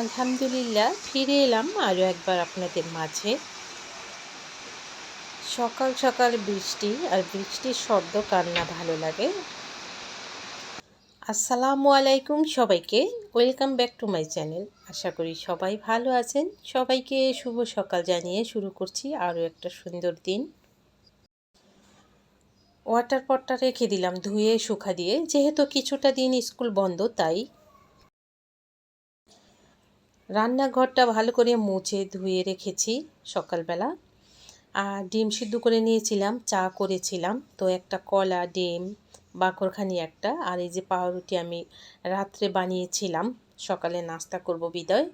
আলহামদুলিল্লাহ, ফিরে এলাম আরও একবার আপনাদের মাঝে। সকাল সকাল বৃষ্টি আর বৃষ্টির শব্দ কান্না ভালো লাগে। আসসালামু আলাইকুম সবাইকে, welcome back to my channel. আশা করি সবাই ভালো আছেন। সবাইকে শুভ সকাল জানিয়ে শুরু করছি আরও একটা সুন্দর দিন। ওয়াটার পটটা রেখে দিলাম ধুয়ে, শুকা দিয়ে। যেহেতু কিছুটা দিন স্কুল বন্ধ, তাই রান্নাঘরটা ভালো করে মুছে ধুয়ে রেখেছি সকালবেলা। আর ডিম সিদ্ধ করে নিয়েছিলাম, চা করেছিলাম। তো একটা কলা, ডিম, বাকরখানি একটা, আর এই যে পাউরুটি আমি রাত্রে বানিয়েছিলাম। সকালে নাস্তা করব বিদয়।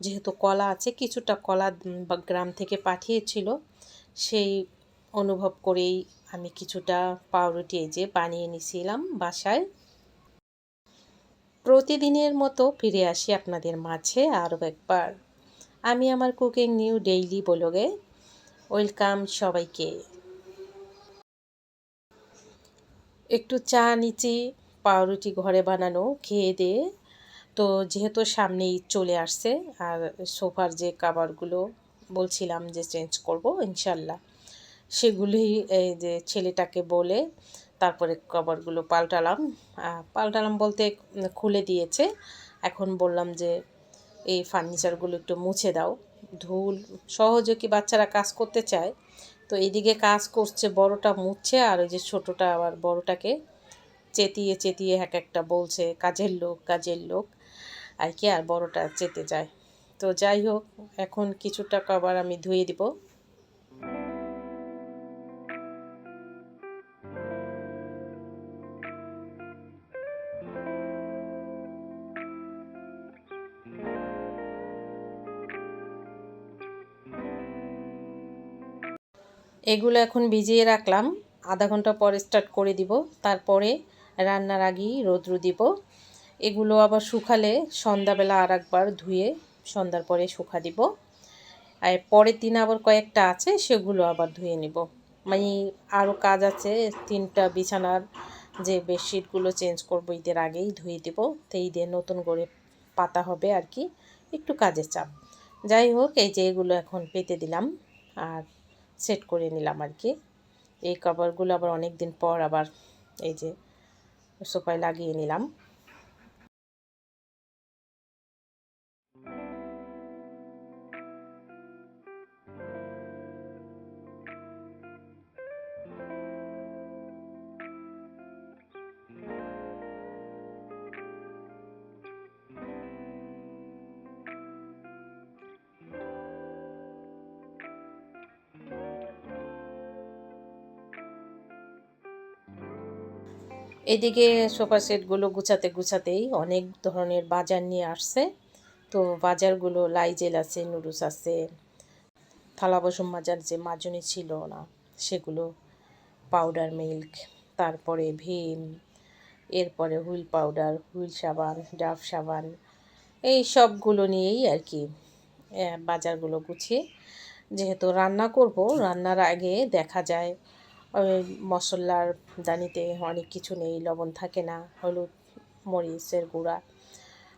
যেহেতু কলা আছে, কিছুটা কলা গ্রাম থেকে পাঠিয়েছিল, সেই অনুভব করেই আমি কিছুটা পাউরুটি এই যে বানিয়ে নিয়েছিলাম বাসায়। প্রতিদিনের মতো ফিরে আসি আপনাদের মাঝে আরও একবার। আমি আমার কুকিং নিউ ডেইলি বলগে। ওয়েলকাম সবাইকে। একটু চা নিচি পাউরুটি ঘরে বানানো, খেয়ে দিয়ে। তো যেহেতু সামনেই চলে আসছে, আর সোফার যে কাবারগুলো বলছিলাম যে চেঞ্জ করব, ইনশাল্লাহ। সেগুলি এই যে ছেলেটাকে বলে তারপরে কভারগুলো পাল্টালাম। পাল্টালাম বলতে খুলে দিয়েছে। এখন বললাম যে, এই ফার্নিচারগুলো একটু মুছে দাও। ধুল সহজে কি বাচ্চারা কাজ করতে চায়? তো এদিকে কাজ করছে, বড়টা মুছছে আর ওই যে ছোটোটা আবার বড়টাকে চেতিয়ে চেতিয়ে এক একটা বলছে, কাজের লোক কাজের লোক। আর কি, আর বড়টা চেতে যায়। তো যাই হোক, এখন কিছুটা কভার আমি ধুয়ে দিব। এগুলো এখন ভিজিয়ে রাখলাম। আধা ঘণ্টা পরে স্টার্ট করে দিব। তারপরে রান্নার আগেই রৌদ্র দিব। এগুলো আবার শুকালে সন্ধ্যাবেলা আর একবার ধুয়ে সন্ধ্যার পরে শুকা দিব। আর পরের দিন আবার কয়েকটা আছে, সেগুলো আবার ধুয়ে নিব। মানে আরও কাজ আছে, তিনটা বিছানার যে বেডশিটগুলো চেঞ্জ করব ঈদের আগেই ধুয়ে দেব। তো ঈদের নতুন করে পাতা হবে আর কি, একটু কাজের চাপ। যাই হোক, এই যে এগুলো এখন পেতে দিলাম। আর সেট করে নিলাম আর কি। এই কভারগুলো আবার অনেক দিন পর আবার এই যে সোফায় লাগিয়ে নিলাম। এদিকে সোফা সেটগুলো গুছাতে গুছাতেই অনেক ধরনের বাজার নিয়ে আসছে। তো বাজারগুলো লাইজেল আছে, নুডলস আছে, থালা বসম মাজার যে মাজনি ছিল না, সেগুলো পাউডার, মিল্ক, তারপরে ভীম, এরপরে হুইল পাউডার, হুইল সাবান, ডাব সাবান, এই সবগুলো নিয়েই আর কি বাজারগুলো গুছিয়ে যেহেতু রান্না করব, রান্নার আগে দেখা যায় ওই মশলার দানিতে অনেক কিছু নেই, লবণ থাকে না, হলুদ, মরিচের গুঁড়া।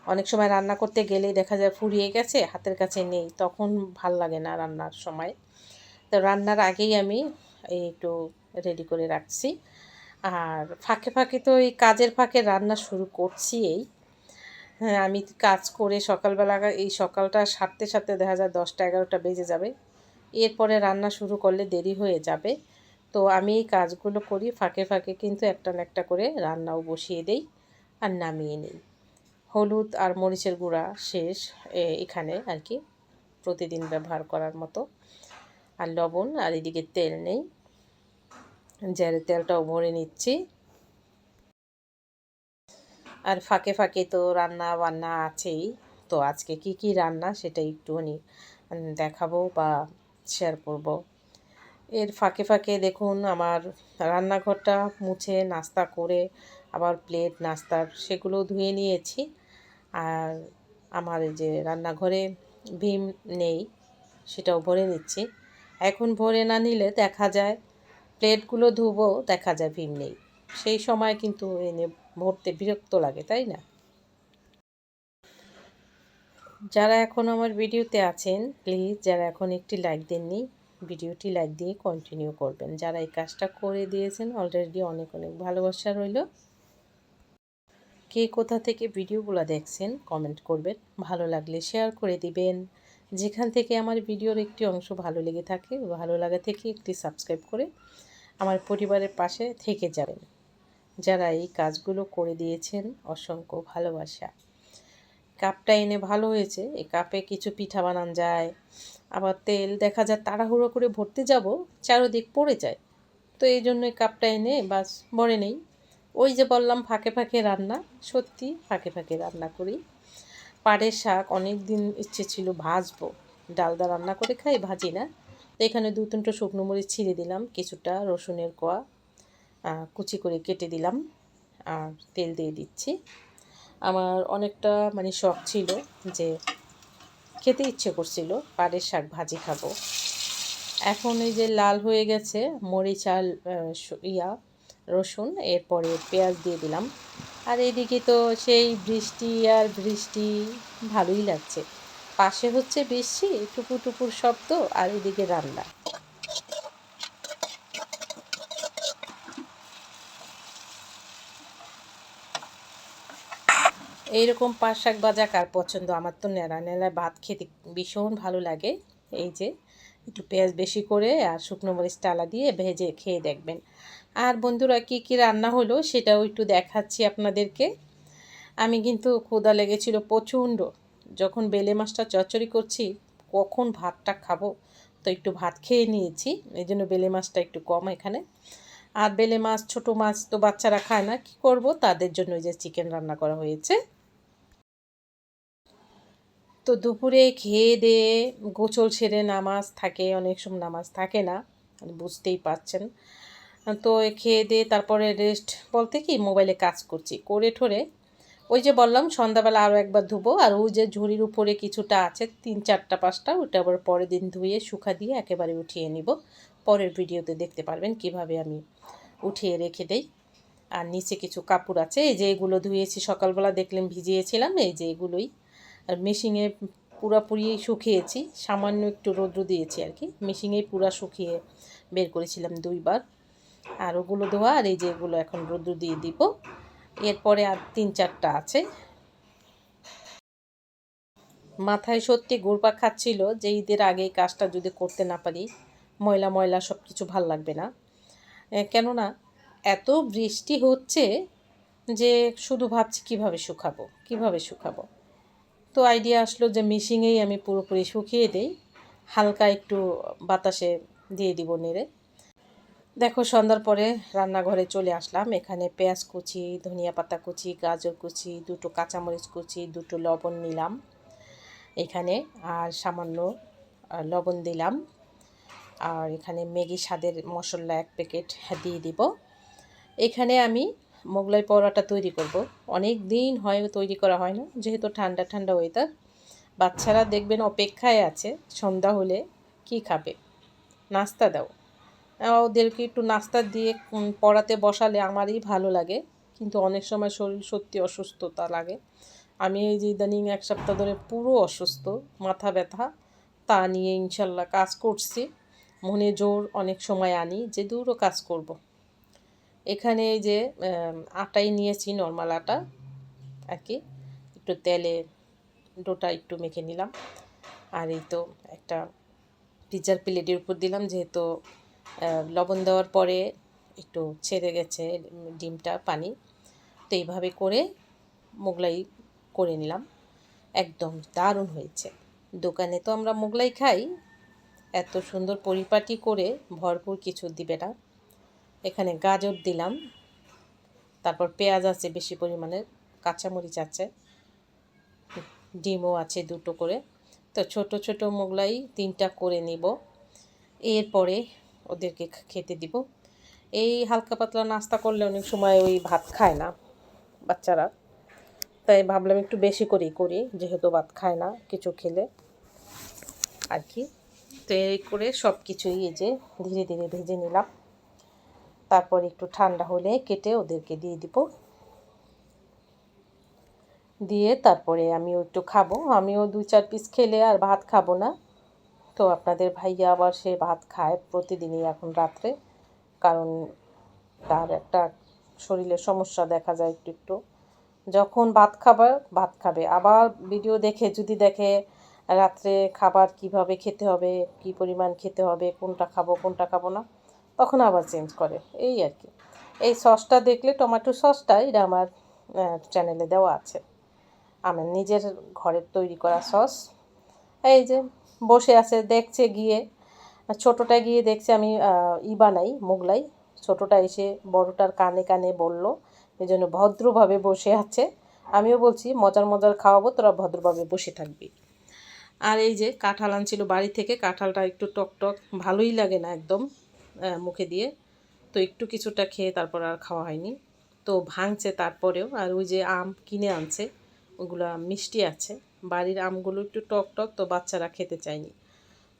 অনেক সময় রান্না করতে গেলে দেখা যায় ফুরিয়ে গেছে, হাতের কাছে নেই, তখন ভালো লাগে না রান্নার সময়। তো রান্নার আগেই আমি এই একটু রেডি করে রাখছি। আর ফাঁকে ফাঁকে তো এই কাজের ফাঁকে রান্না শুরু করছি এই। হ্যাঁ আমি কাজ করে সকালবেলা এই সকালটা সারতে সারতে দেখা যায় দশটা এগারোটা বেজে যাবে। এরপরে রান্না শুরু করলে দেরি হয়ে যাবে। তো আমি এই কাজগুলো করি, ফাঁকে ফাঁকে কিন্তু একটা না একটা করে রান্নাও বসিয়ে দেই আর নামিয়ে নিই। হলুদ আর মরিচের গুঁড়া শেষ এখানে আর কি প্রতিদিন ব্যবহার করার মতো। আর লবণ আর এদিকে তেল নেই। যার তেলটাও ভরে নিচ্ছি। আর ফাঁকে ফাঁকে তো রান্না বান্না আছেই। তো আজকে কি কি রান্না সেটা একটুখানি দেখাবো বা শেয়ার করব। এর ফাঁকে ফাঁকে দেখুন আমার রান্নাঘরটা মুছে নাস্তা করে আবার প্লেট নাস্তার সেগুলো ধুয়ে নিয়েছি। আর আমার যে রান্নাঘরে ভীম নেই, সেটাও ভরে নিচ্ছি। এখন ভরে না নিলে দেখা যায় প্লেটগুলো ধুবো, দেখা যায় ভীম নেই। সেই সময় কিন্তু এনে ভরতে বিরক্ত লাগে, তাই না? যারা এখন আমার ভিডিওতে আছেন প্লিজ যারা এখন একটি লাইক দেননি ভিডিওটি লাইক দিয়ে কন্টিনিউ করবেন। যারা এই কাজটা করে দিয়েছেন অলরেডি অনেক অনেক ভালোবাসা রইল। কে কোথা থেকে ভিডিওগুলো দেখছেন কমেন্ট করবেন। ভালো লাগলে শেয়ার করে দিবেন। যেখান থেকে আমার ভিডিওর একটি অংশ ভালো লেগে থাকে, ভালো লাগা থেকে একটি সাবস্ক্রাইব করে আমার পরিবারের পাশে থেকে যাবেন। যারা এই কাজগুলো করে দিয়েছেন, অসংখ্য ভালোবাসা। কাপটা এনে ভালো হয়েছে। এই কাপে কিছু পিঠা বানান যায়, আবার তেল দেখা যায় তাড়াহুড়ো করে ভরতে যাব, চারোদিক পড়ে যায়। তো এই জন্য কাপটা এনে বাস ভরে নেই। ওই যে বললাম, ফাঁকে ফাঁকে রান্না, সত্যি ফাঁকে ফাঁকে রান্না করি। পাড়ের শাক অনেক দিন ইচ্ছে ছিল ভাজবো। ডালদা রান্না করে খাই, ভাজি না। তো এখানে দু তিনটা শুকনো মরিচ ছিঁড়ে দিলাম, কিছুটা রসুনের কোয়া কুচি করে কেটে দিলাম, আর তেল দিয়ে দিচ্ছি। আমার অনেকটা মানে শখ ছিল যে খেতে ইচ্ছে করছিল পাড়ের শাক ভাজি খাব। এখন এই যে লাল হয়ে গেছে, মরিচ ইয়া, রসুন, এরপরে পেঁয়াজ দিয়ে দিলাম। আর এদিকে তো সেই বৃষ্টি আর বৃষ্টি, ভালোই লাগছে। পাশে হচ্ছে বৃষ্টি, টুপুর টুপুর শব্দ, আর এদিকে রান্না। এইরকম পাঁচ শাক ভাজা কার পছন্দ? আমার তো নেড়া নেড়া ভাত খেতে ভীষণ ভালো লাগে। এই যে, একটু পেঁয়াজ বেশি করে আর শুকনো মরিচ টালা দিয়ে ভেজে খেয়ে দেখবেন। আর বন্ধুরা, কি কি রান্না হলো সেটাও একটু দেখাচ্ছি আপনাদেরকে। আমি কিন্তু ক্ষুদা লেগেছিল প্রচণ্ড। যখন বেলে মাছটা চচ্চড়ি করছি, কখন ভাতটা খাব? তো একটু ভাত খেয়ে নিয়েছি, এই জন্য বেলে মাছটা একটু কম এখানে। আর বেলে মাছ, ছোট মাছ তো বাচ্চারা খায় না, কি করব? তাদের জন্য যে চিকেন রান্না করা হয়েছে। তো দুপুরে খেয়ে দিয়ে গোচল সেরে নামাজ থাকে, অনেক সময় নামাজ থাকে না বুঝতেই পারছেন। তো খেয়ে দিয়ে তারপরে রেস্ট বলতে কি মোবাইলে কাজ করছি, করে ঠোরে ওই যে বললাম, সন্ধ্যাবেলা আরও একবার ধুবো, আর ওই যে ঝুড়ির উপরে কিছুটা আছে, তিন চারটা পাঁচটা, ওটা আবার পরের দিন ধুয়ে, শুকা দিয়ে একেবারে উঠিয়ে নিব। পরের ভিডিওতে দেখতে পারবেন কীভাবে আমি উঠিয়ে রেখে দেই। আর নিচে কিছু কাপড় আছে, এই যে এগুলো ধুয়েছি, সকালবেলা দেখলেন ভিজিয়েছিলাম, এই যে এগুলোই আর মেশিনে পুরাপুরি শুকিয়েছি, সামান্য একটু রৌদ্র দিয়েছি আর কি। মেশিনেই পুরা শুকিয়ে বের করেছিলাম দুইবার। আর ওগুলো ধোয়া আর এই যে এগুলো এখন রৌদ্র দিয়ে দিব। এরপরে আর তিন চারটা আছে। মাথায় সত্যি গুড়পা খাচ্ছিল যে ঈদের আগে কাজটা যদি করতে না পারি, ময়লা ময়লা সব কিছু ভালো লাগবে না। কেননা এত বৃষ্টি হচ্ছে যে শুধু ভাবছি কীভাবে শুকাবো কীভাবে শুকাবো। তো আইডিয়া আসলো যে মিশিংয়েই আমি পুরোপুরি শুকিয়ে দিই। হালকা একটু বাতাসে দিয়ে দিব নেড়ে। দেখো সন্ধ্যার পরে রান্নাঘরে চলে আসলাম। এখানে পেঁয়াজ কুচি, ধনিয়া পাতা কুচি, গাজর কুচি, দুটো কাঁচামরিচ কুচি, দুটো লবণ নিলাম এখানে আর সামান্য লবণ দিলাম। আর এখানে ম্যাগি স্বাদের মশলা এক প্যাকেট দিয়ে দিব। এখানে আমি মোগলাই পরোটা তৈরি করব। অনেক দিন হয় তৈরি করা হয় না, যেহেতু ঠান্ডা ঠান্ডা ওয়েদার বাচ্চারা দেখবেন অপেক্ষায় আছে, সন্ধ্যা হলে কি খাবে? নাস্তা দাও। ওদেরকে একটু নাস্তা দিয়ে পড়াতে বসালে আমারই ভালো লাগে, কিন্তু অনেক সময় শরীর সত্যি অসুস্থতা লাগে। আমি এই যে ইদানিং এক সপ্তাহ ধরে পুরো অসুস্থ, মাথা ব্যথা, তা নিয়ে ইনশাল্লাহ কাজ করছি। মনে জোর অনেক সময় আনি, যে দূরও কাজ করব। এখানে এই যে আটাই নিয়েছি নর্মাল আটা আর কি একটু তেলে ডোটা একটু মেখে নিলাম। আর এই তো একটা পিজার প্লেটের উপর দিলাম, যেহেতু লবণ দেওয়ার পরে একটু ছেড়ে গেছে ডিমটা, পানি। তো এইভাবে করে মোগলাই করে নিলাম। একদম দারুণ হয়েছে। দোকানে তো আমরা মোগলাই খাই। এত সুন্দর পরিপাটি করে ভরপুর কিছু দিবে না। এখানে গাজর দিলাম। তারপর পেঁয়াজ আছে বেশি পরিমাণে, কাঁচামরিচ আছে, ডিমও আছে দুটো করে। তো ছোট ছোট মোগলাই তিনটা করে নিব। এরপরে ওদেরকে খেতে দিব। এই হালকা পাতলা নাস্তা করলে অনেক সময় ওই ভাত খায় না বাচ্চারা। তাই ভাবলাম একটু বেশি করেই করি, যেহেতু ভাত খায় না কিছু খেলে। আর কি? তো এই করে সব কিছুই এই যে ধীরে ধীরে ভেজে নিলাম। তারপর একটু ঠান্ডা হলে কেটে ওদেরকে দিয়ে দিব। দিয়ে তারপরে আমিও একটু খাব। আমিও দুই চার পিস খেলে আর ভাত খাব না। তো আপনাদের ভাইয়া আবার সে ভাত খায় প্রতিদিনই এখন রাত্রে। কারণ তার একটা শরীরের সমস্যা দেখা যায় একটু একটু। যখন ভাত খাবার ভাত খাবে। আবার ভিডিও দেখে, যদি দেখে রাত্রে খাবার কীভাবে খেতে হবে, কি পরিমাণ খেতে হবে, কোনটা খাব কোনটা খাব না। তখন আবার চেঞ্জ করে। এই আর কি। এই সসটা দেখলে টমেটো সসটা, এটা আমার চ্যানেলে দেওয়া আছে। আমার নিজের ঘরের তৈরি করা সস। এই যে, বসে আছে, দেখছে গিয়ে। ছোটোটা গিয়ে দেখছে আমি ই বানাই, মোগলাই। ছোটোটা এসে বড়টার কানে কানে বলল, এই জন্য ভদ্রভাবে বসে আছে। আমিও বলছি, মজার মজার খাওয়াবো, তোরা ভদ্রভাবে বসে থাকবি। আর এই যে, কাঁঠাল আনছিল বাড়ি থেকে, কাঁঠালটা একটু টক টক ভালোই লাগে না একদম। মুখে দিয়ে। তো একটু কিছুটা খেয়ে তারপর আর খাওয়া হয়নি। তো ভাঙছে তারপরেও। আর ওই যে আম কিনে আনছে, ওগুলা মিষ্টি আছে। বাড়ির আমগুলো একটু টক টক, তো বাচ্চারা খেতে চায়নি।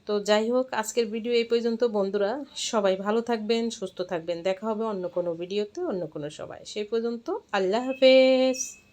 তো যাই হোক, আজকের ভিডিও এই পর্যন্ত বন্ধুরা। সবাই ভালো থাকবেন, সুস্থ থাকবেন। দেখা হবে অন্য কোনো ভিডিওতে, অন্য কোনো সবাই সেই পর্যন্ত আল্লাহ হাফেজ।